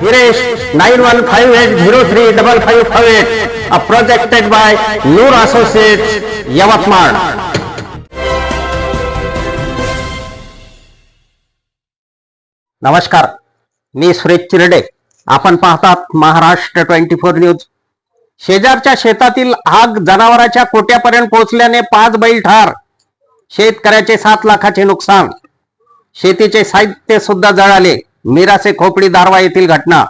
Hiresh nine one five eight zero three double five eight by Noor Yavatmal नमस्कार मी सुरेश चिरडे. आपण पाहतात Maharashtra twenty four news. शेजारच्या शेतातील आग जनावराच्या कोट्यापर्यंत पोहोचल्याने पाच बैल ठार. शेतकऱ्याचे सात लाखाचे नुकसान. शेतीचे साहित्य सुद्धा जळाले. मिरासे खोपडी दारवा येथील घटना.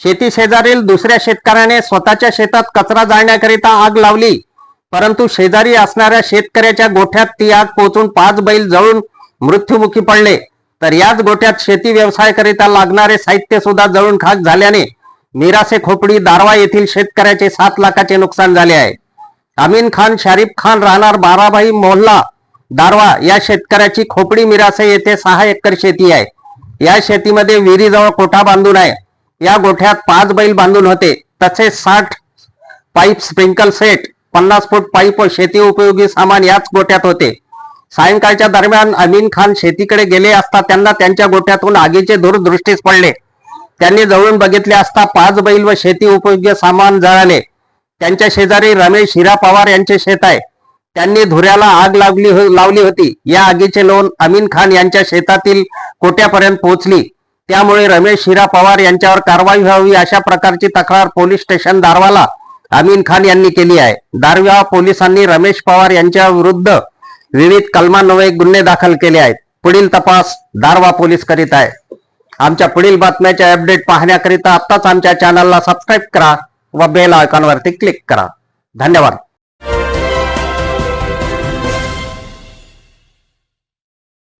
शेती शेजारील दुसऱ्या शेतकऱ्याने स्वतःच्या शेतात कचरा जाळण्याकरिता आग लावली. परंतु शेजारी असणाऱ्या शेतकऱ्याच्या गोठ्यात ती आग पोहोचून पाच बैल जळून मृत्युमुखी पडले. तर याच गोठ्यात शेती व्यवसायाकरिता लागणारे साहित्य सुद्धा जळून खाक झाल्याने मिरासे खोपडी दारवा येथील शेतकऱ्याचे सात लाखाचे नुकसान झाले आहे. अमीन खान शारीफ खान राहणार बाराभाई मोहल्ला दारवा या शेतकऱ्याची खोपडी मिरासे येथे सहा एकर शेती आहे. या शेतीमध्ये विहिरीजवळ कोठा बांधून आहे? या गोठ्यात पाच बैल बांधून होते. तसेच साठ पाईप स्प्रिंकल सेट पन्नास फूट पाईप व शेती उपयोगी सामान याच गोठ्यात होते. सायंकाळच्या दरम्यान अमीन खान शेतीकडे गेले असता त्यांना त्यांच्या गोठ्यातून आगीचे धूर दृष्टीस पडले. त्यांनी जवळून बघितले असता पाच बैल व शेती उपयोगी सामान जळाले. त्यांच्या शेजारी रमेश हिरा पवार यांचे शेत आहे. त्यांनी धुऱ्याला आग लावली हो- लावली होती. या आगीचे लोन अमीन खान यांच्या शेतातील कोट्यापर्यंत पोहोचली. त्यामुळे रमेश हिरा पवार यांच्यावर कारवाई व्हावी अशा प्रकारची तक्रार पोलीस स्टेशन दारवाला अमीन खान यांनी केली आहे. दारव्या पोलिसांनी रमेश पवार यांच्या विरुद्ध विविध कलमान्वये गुन्हे दाखल केले आहेत. पुढील तपास दारवा पोलीस करीत आहे. आमच्या पुढील बातम्याचे अपडेट पाहण्याकरिता आत्ताच आमच्या चॅनलला सबस्क्राईब करा व बेल आयकॉनवरती क्लिक करा. धन्यवाद.